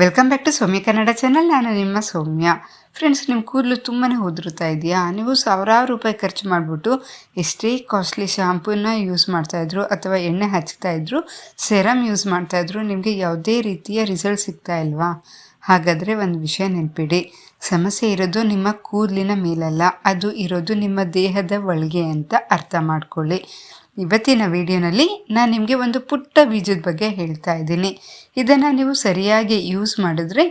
Welcome back to Soumya Kannada channel ನಾನು ನಿಮ್ಮ ಸೌಮ್ಯ. Friends ನಿಮ್ಮ ಕೂದಲು ತುಂಬಾ ಉದುರುತ್ತಾ ಇದೆಯಾ? ನೀವು ಸಾವಿರಾರು ರೂಪಾಯಿ ಖರ್ಚು ಮಾಡಿಬಿಟ್ಟು ಎಷ್ಟೇ ಕಾಸ್ಟ್ಲಿ ಶಾಂಪೂನ ಯೂಸ್ ಮಾಡ್ತಾಯಿದ್ರು ಅಥವಾ ಎಣ್ಣೆ ಹಚ್ತಾ ಇದ್ರು ಸೆರಮ್ ಯೂಸ್ ಮಾಡ್ತಾಯಿದ್ರು ನಿಮಗೆ ಯಾವುದೇ ರೀತಿಯ ರಿಸಲ್ಟ್ ಸಿಗ್ತಾ ಇಲ್ವಾ? ಹಾಗಾದರೆ ಒಂದು ವಿಷಯ ನೆನಪಿಡಿ. ಸಮಸ್ಯೆ ಇರೋದು ನಿಮ್ಮ ಕೂದಲಿನ ಮೇಲಲ್ಲ, ಅದು ಇರೋದು ನಿಮ್ಮ ದೇಹದ ಒಳಗೆ ಅಂತ ಅರ್ಥ ಮಾಡ್ಕೊಳ್ಳಿ. ಇವತ್ತಿನ ವಿಡಿಯೋನಲ್ಲಿ ನಾನು ನಿಮಗೆ ಒಂದು ಪುಟ್ಟ ಬೀಜದ ಬಗ್ಗೆ ಹೇಳ್ತಾ ಇದ್ದೀನಿ. ಇದನ್ನು ನೀವು ಸರಿಯಾಗಿ ಯೂಸ್ ಮಾಡಿದ್ರೆ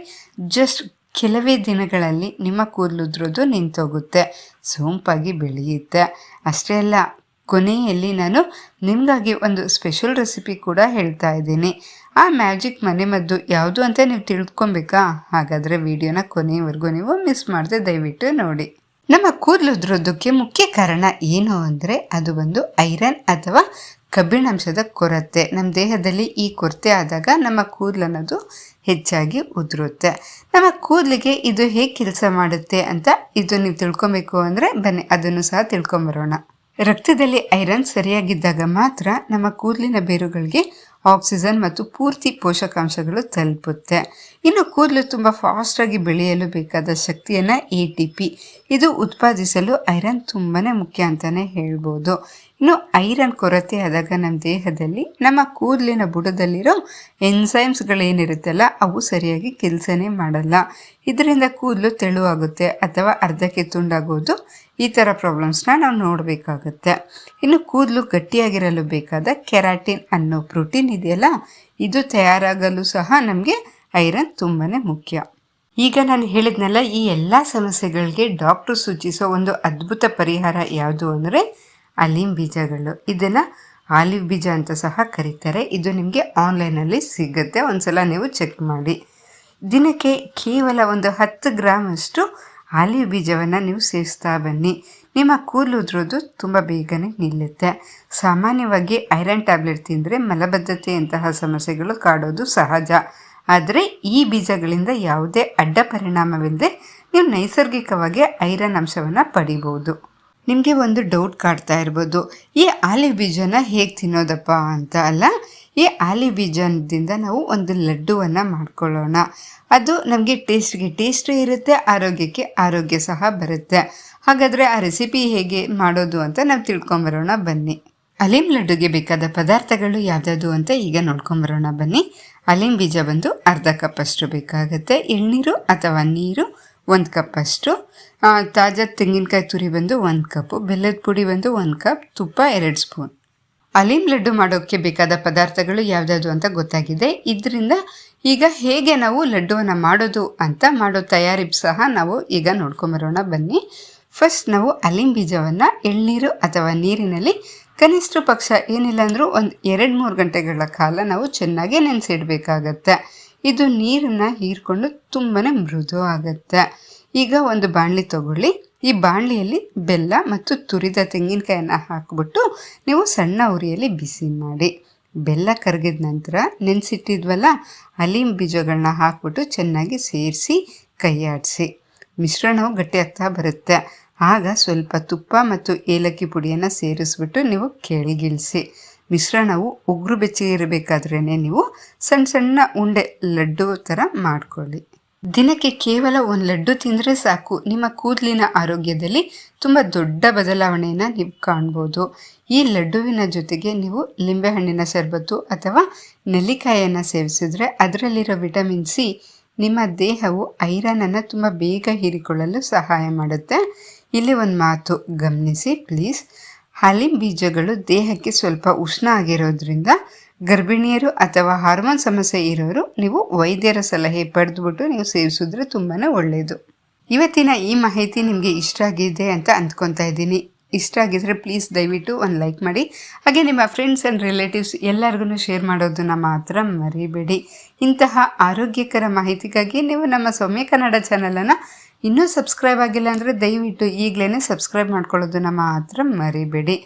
ಜಸ್ಟ್ ಕೆಲವೇ ದಿನಗಳಲ್ಲಿ ನಿಮ್ಮ ಕೂದಲುದ್ರೋದು ನಿಂತೋಗುತ್ತೆ. ಸೋಂಪಾಗಿ ಬೆಳೆಯುತ್ತೆ. ಅಷ್ಟೇ ಅಲ್ಲ, ಕೊನೆಯಲ್ಲಿ ನಾನು ನಿಮಗಾಗಿ ಒಂದು ಸ್ಪೆಷಲ್ ರೆಸಿಪಿ ಕೂಡ ಹೇಳ್ತಾ ಇದ್ದೀನಿ. ಆ ಮ್ಯಾಜಿಕ್ ಮನೆಮದ್ದು ಯಾವುದು ಅಂತ ನೀವು ತಿಳ್ಕೊಬೇಕಾ? ಹಾಗಾದರೆ ವಿಡಿಯೋನ ಕೊನೆಯವರೆಗೂ ನೀವು ಮಿಸ್ ಮಾಡದೆ ದಯವಿಟ್ಟು ನೋಡಿ. ನಮ್ಮ ಕೂದಲು ಉದುರೋದಕ್ಕೆ ಮುಖ್ಯ ಕಾರಣ ಏನು ಅಂದರೆ ಅದು ಒಂದು ಐರನ್ ಅಥವಾ ಕಬ್ಬಿಣಾಂಶದ ಕೊರತೆ. ನಮ್ಮ ದೇಹದಲ್ಲಿ ಈ ಕೊರತೆ ಆದಾಗ ನಮ್ಮ ಕೂದಲು ಅನ್ನೋದು ಹೆಚ್ಚಾಗಿ ಉದುರುತ್ತೆ. ನಮ್ಮ ಕೂದಲಿಗೆ ಇದು ಹೇಗೆ ಕೆಲಸ ಮಾಡುತ್ತೆ ಅಂತ ಇದು ನೀವು ತಿಳ್ಕೊಬೇಕು ಅಂದರೆ ಬನ್ನಿ, ಅದನ್ನು ಸಹ ತಿಳ್ಕೊಂಬರೋಣ. ರಕ್ತದಲ್ಲಿ ಐರನ್ ಸರಿಯಾಗಿದ್ದಾಗ ಮಾತ್ರ ನಮ್ಮ ಕೂದಲಿನ ಬೇರುಗಳಿಗೆ ಆಕ್ಸಿಜನ್ ಮತ್ತು ಪೂರ್ತಿ ಪೋಷಕಾಂಶಗಳು ತಲುಪುತ್ತೆ. ಇನ್ನು ಕೂದಲು ತುಂಬ ಫಾಸ್ಟಾಗಿ ಬೆಳೆಯಲು ಬೇಕಾದ ಶಕ್ತಿಯನ್ನು ಎ ಟಿ ಪಿ ಇದು ಉತ್ಪಾದಿಸಲು ಐರನ್ ತುಂಬಾ ಮುಖ್ಯ ಅಂತಲೇ ಹೇಳ್ಬೋದು. ಇನ್ನು ಐರನ್ ಕೊರತೆ ಆದಾಗ ನಮ್ಮ ದೇಹದಲ್ಲಿ, ನಮ್ಮ ಕೂದಲಿನ ಬುಡದಲ್ಲಿರೋ ಎನ್ಸೈಮ್ಸ್ಗಳೇನಿರುತ್ತಲ್ಲ ಅವು ಸರಿಯಾಗಿ ಕೆಲಸನೇ ಮಾಡಲ್ಲ. ಇದರಿಂದ ಕೂದಲು ತೆಳುವಾಗುತ್ತೆ ಅಥವಾ ಅರ್ಧಕ್ಕೆ ತುಂಡಾಗೋದು ಈ ಥರ ಪ್ರಾಬ್ಲಮ್ಸ್ನ ನಾವು ನೋಡಬೇಕಾಗುತ್ತೆ. ಇನ್ನು ಕೂದಲು ಗಟ್ಟಿಯಾಗಿರಲು ಬೇಕಾದ ಕೆರಾಟಿನ್ ಅನ್ನೋ ಪ್ರೋಟೀನ್ ಇದೆಯಲ್ಲ, ಇದು ತಯಾರಾಗಲು ಸಹ ನಮಗೆ ಐರನ್ ತುಂಬಾ ಮುಖ್ಯ. ಈಗ ನಾನು ಹೇಳಿದ್ನಲ್ಲ, ಈ ಎಲ್ಲ ಸಮಸ್ಯೆಗಳಿಗೆ ಡಾಕ್ಟ್ರು ಸೂಚಿಸೋ ಒಂದು ಅದ್ಭುತ ಪರಿಹಾರ ಯಾವುದು ಅಂದರೆ ಆಲಿವ್ ಬೀಜಗಳು. ಇದನ್ನು ಆಲಿವ್ ಬೀಜ ಅಂತ ಸಹ ಕರೀತಾರೆ. ಇದು ನಿಮಗೆ ಆನ್ಲೈನಲ್ಲಿ ಸಿಗುತ್ತೆ. ಒಂದು ಸಲ ನೀವು ಚೆಕ್ ಮಾಡಿ. ದಿನಕ್ಕೆ ಕೇವಲ ಒಂದು ಹತ್ತು ಗ್ರಾಮ್ ಅಷ್ಟು ಆಲಿವ್ ಬೀಜವನ್ನು ನೀವು ಸೇವಿಸ್ತಾ ಬನ್ನಿ. ನಿಮ್ಮ ಕೂದಲು ಉದುರೋದು ತುಂಬ ಬೇಗನೆ ನಿಲ್ಲುತ್ತೆ. ಸಾಮಾನ್ಯವಾಗಿ ಐರನ್ ಟ್ಯಾಬ್ಲೆಟ್ ತಿಂದರೆ ಮಲಬದ್ಧತೆಯಂತಹ ಸಮಸ್ಯೆಗಳು ಕಾಡೋದು ಸಹಜ. ಆದರೆ ಈ ಬೀಜಗಳಿಂದ ಯಾವುದೇ ಅಡ್ಡ ಪರಿಣಾಮವಿಲ್ಲದೆ ನೀವು ನೈಸರ್ಗಿಕವಾಗಿ ಐರನ್ ಅಂಶವನ್ನು ಪಡಿಬೋದು ನಿಮಗೆ ಒಂದು ಡೌಟ್ ಕಾಡ್ತಾ ಇರ್ಬೋದು. ಈ ಆಲಿವ್ ಬೀಜನ ಹೇಗೆ ತಿನ್ನೋದಪ್ಪ ಅಂತ ಅಲ್ಲ? ಈ ಆಲಿ ಬೀಜದಿಂದ ನಾವು ಒಂದು ಲಡ್ಡುವನ್ನು ಮಾಡ್ಕೊಳ್ಳೋಣ. ಅದು ನಮಗೆ ಟೇಸ್ಟ್ಗೆ ಟೇಸ್ಟ್ ಇರುತ್ತೆ, ಆರೋಗ್ಯಕ್ಕೆ ಆರೋಗ್ಯ ಸಹ ಬರುತ್ತೆ. ಹಾಗಾದರೆ ಆ ರೆಸಿಪಿ ಹೇಗೆ ಮಾಡೋದು ಅಂತ ನಾವು ತಿಳ್ಕೊಂಬರೋಣ ಬನ್ನಿ. ಅಲಿಂ ಲಡ್ಡುಗೆ ಬೇಕಾದ ಪದಾರ್ಥಗಳು ಯಾವ್ದಾವುದು ಅಂತ ಈಗ ನೋಡ್ಕೊಂಬರೋಣ ಬನ್ನಿ. ಅಲಿಂ ಬೀಜ ಬಂದು ಅರ್ಧ ಕಪ್ಪಷ್ಟು ಬೇಕಾಗುತ್ತೆ. ಎಳ್ನೀರು ಅಥವಾ ನೀರು ಒಂದು ಕಪ್ಪಷ್ಟು. ತಾಜಾ ತೆಂಗಿನಕಾಯಿ ತುರಿ ಬಂದು ಒಂದು ಕಪ್ಪು ಬೆಲ್ಲದ ಪುಡಿ ಬಂದು ಒಂದು ಕಪ್. ತುಪ್ಪ ಎರಡು ಸ್ಪೂನ್. ಅಲೀಂ ಲಡ್ಡು ಮಾಡೋಕ್ಕೆ ಬೇಕಾದ ಪದಾರ್ಥಗಳು ಯಾವ್ದಾವುದು ಅಂತ ಗೊತ್ತಾಗಿದೆ. ಇದರಿಂದ ಈಗ ಹೇಗೆ ನಾವು ಲಡ್ಡುವನ್ನು ಮಾಡೋದು ಅಂತ ಮಾಡೋ ತಯಾರಿ ಸಹ ನಾವು ಈಗ ನೋಡ್ಕೊಂಬರೋಣ ಬನ್ನಿ. ಫಸ್ಟ್ ನಾವು ಅಲೀಮ್ ಬೀಜವನ್ನು ಎಳ್ನೀರು ಅಥವಾ ನೀರಿನಲ್ಲಿ ಕನಿಷ್ಠ ಪಕ್ಷ ಏನಿಲ್ಲ ಅಂದರೂ ಒಂದು ಎರಡು ಮೂರು ಗಂಟೆಗಳ ಕಾಲ ನಾವು ಚೆನ್ನಾಗಿ ನೆನೆಸಿಡಬೇಕಾಗತ್ತೆ. ಇದು ನೀರನ್ನು ಹೀರ್ಕೊಂಡು ತುಂಬಾ ಮೃದು ಆಗುತ್ತೆ. ಈಗ ಒಂದು ಬಾಣಲಿ ತಗೊಳ್ಳಿ. ಈ ಬಾಣಲಿಯಲ್ಲಿ ಬೆಲ್ಲ ಮತ್ತು ತುರಿದ ತೆಂಗಿನಕಾಯನ್ನು ಹಾಕಿಬಿಟ್ಟು ನೀವು ಸಣ್ಣ ಉರಿಯಲ್ಲಿ ಬಿಸಿ ಮಾಡಿ. ಬೆಲ್ಲ ಕರಗಿದ ನಂತರ ನೆನೆಸಿಟ್ಟಿದ್ವಲ್ಲ, ಅಲೀಮ್ ಬೀಜಗಳನ್ನ ಹಾಕ್ಬಿಟ್ಟು ಚೆನ್ನಾಗಿ ಸೇರಿಸಿ ಕೈಯಾಡಿಸಿ. ಮಿಶ್ರಣವು ಗಟ್ಟಿಯಾಗ್ತಾ ಬರುತ್ತೆ. ಆಗ ಸ್ವಲ್ಪ ತುಪ್ಪ ಮತ್ತು ಏಲಕ್ಕಿ ಪುಡಿಯನ್ನು ಸೇರಿಸ್ಬಿಟ್ಟು ನೀವು ಕೆಳಗಿಳಿಸಿ. ಮಿಶ್ರಣವು ಉಗುರು ಬೆಚ್ಚಗೆ ಇರಬೇಕಾದ್ರೇ ನೀವು ಸಣ್ಣ ಸಣ್ಣ ಉಂಡೆ ಲಡ್ಡು ಥರ ಮಾಡ್ಕೊಳ್ಳಿ. ದಿನಕ್ಕೆ ಕೇವಲ ಒಂದು ಲಡ್ಡು ತಿಂದರೆ ಸಾಕು. ನಿಮ್ಮ ಕೂದಲಿನ ಆರೋಗ್ಯದಲ್ಲಿ ತುಂಬ ದೊಡ್ಡ ಬದಲಾವಣೆಯನ್ನು ನೀವು ಕಾಣ್ಬೋದು. ಈ ಲಡ್ಡುವಿನ ಜೊತೆಗೆ ನೀವು ಲಿಂಬೆಹಣ್ಣಿನ ಶರ್ಬತ್ತು ಅಥವಾ ನೆಲ್ಲಿಕಾಯಿಯನ್ನು ಸೇವಿಸಿದ್ರೆ ಅದರಲ್ಲಿರೋ ವಿಟಮಿನ್ ಸಿ ನಿಮ್ಮ ದೇಹವು ಐರನನ್ನು ತುಂಬ ಬೇಗ ಹೀರಿಕೊಳ್ಳಲು ಸಹಾಯ ಮಾಡುತ್ತೆ. ಇಲ್ಲಿ ಒಂದು ಮಾತು ಗಮನಿಸಿ ಪ್ಲೀಸ್. ಹಾಲಿನ ಬೀಜಗಳು ದೇಹಕ್ಕೆ ಸ್ವಲ್ಪ ಉಷ್ಣ ಆಗಿರೋದ್ರಿಂದ ಗರ್ಭಿಣಿಯರು ಅಥವಾ ಹಾರ್ಮೋನ್ ಸಮಸ್ಯೆ ಇರೋರು ನೀವು ವೈದ್ಯರ ಸಲಹೆ ಪಡೆದುಬಿಟ್ಟು ನೀವು ಸೇವಿಸಿದ್ರೆ ತುಂಬಾ ಒಳ್ಳೆಯದು ಇವತ್ತಿನ ಈ ಮಾಹಿತಿ ನಿಮಗೆ ಇಷ್ಟ ಆಗಿದೆ ಅಂತ ಅಂದ್ಕೊತಾ ಇದ್ದೀನಿ. ಇಷ್ಟ ಆಗಿದ್ರೆ ಪ್ಲೀಸ್ ದಯವಿಟ್ಟು ಒಂದು ಲೈಕ್ ಮಾಡಿ. ಹಾಗೆ ನಿಮ್ಮ ಫ್ರೆಂಡ್ಸ್ ಆ್ಯಂಡ್ ರಿಲೇಟಿವ್ಸ್ ಎಲ್ಲರಿಗೂ ಶೇರ್ ಮಾಡೋದನ್ನು ಮಾತ್ರ ಮರಿಬೇಡಿ. ಇಂತಹ ಆರೋಗ್ಯಕರ ಮಾಹಿತಿಗಾಗಿ ನೀವು ನಮ್ಮ ಸೌಮ್ಯ ಕನ್ನಡ ಚಾನಲನ್ನು ಇನ್ನೂ ಸಬ್ಸ್ಕ್ರೈಬ್ ಆಗಿಲ್ಲ ಅಂದರೆ ದಯವಿಟ್ಟು ಈಗಲೇ ಸಬ್ಸ್ಕ್ರೈಬ್ ಮಾಡ್ಕೊಳ್ಳೋದನ್ನು ಮಾತ್ರ ಮರಿಬೇಡಿ.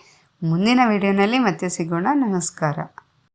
ಮುಂದಿನ ವಿಡಿಯೋನಲ್ಲಿ ಮತ್ತೆ ಸಿಗೋಣ. ನಮಸ್ಕಾರ.